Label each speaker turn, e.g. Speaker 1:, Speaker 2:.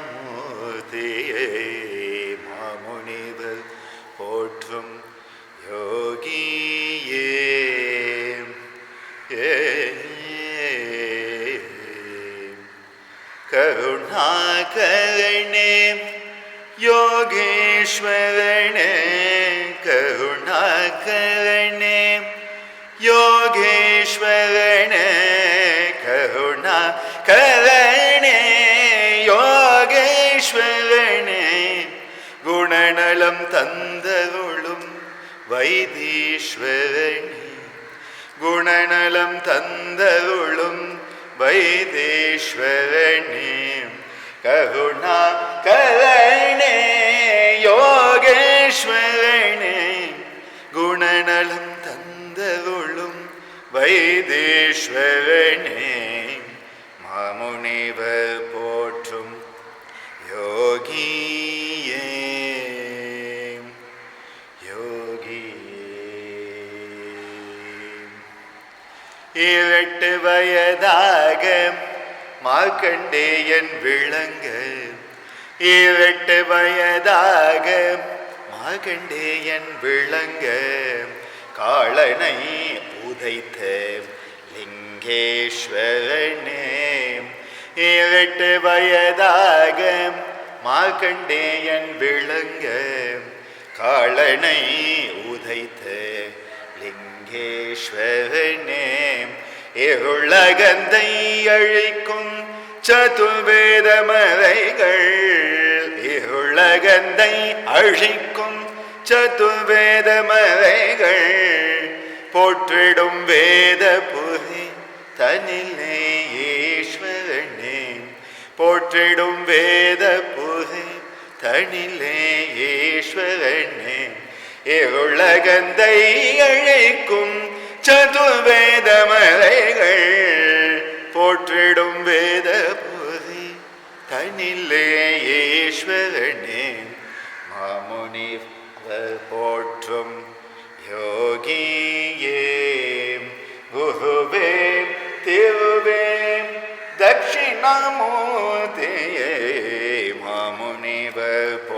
Speaker 1: தட்சிணாமூர்த்தியே மாமுனிவர் போற்றும் யோகியே ஏ கருணாகரணே யோகேஸ்வரனே கருணாகரணே யோகேஸ்வரனே கருணா கரணே யோகேஸ்வரனே குணநலம் தந்தருளும் வைத்தீஸ்வரனே. குணநலம் தந்தருளும் வைத்தீஸ்வரனே. கருணா கரணே யோகேஸ்வரனே. குணநலம் தந்தருளும் வைத்தீஸ்வரனே. மாமுனிவர் ஏழெட்டு இரட்டு வயதாக மார்க்கண்டேயன் விளங்க. ஏழெட்டு வயதாக மார்க்கண்டேயன் விளங்க. காலனை உதைத்த லிங்கேஸ்வரனே. ஏழெட்டு வயதாக மார்க்கண்டேயன் விளங்க. காலனை உதைத்த லிங்கேஸ்வர இருளகந்தை அழிக்கும் சதுர்வேத மலைகள். இருளகந்தை அழிக்கும் சதுர்வேத மலைகள். போற்றிடும் வேத புரி தனிலே ஈஸ்வரனே. போற்றிடும் வேத புரி தனிலே ஈஸ்வரனே. இருளகந்தை அழைக்கும் சதுர்வேத போற்றிடும் வேத போதி தனிலே ஈஸ்வரனே மாமுனி போற்றும் யோகியே. குருவே திருவே தட்சிணாமூர்த்தியே மாமுனிவர் போ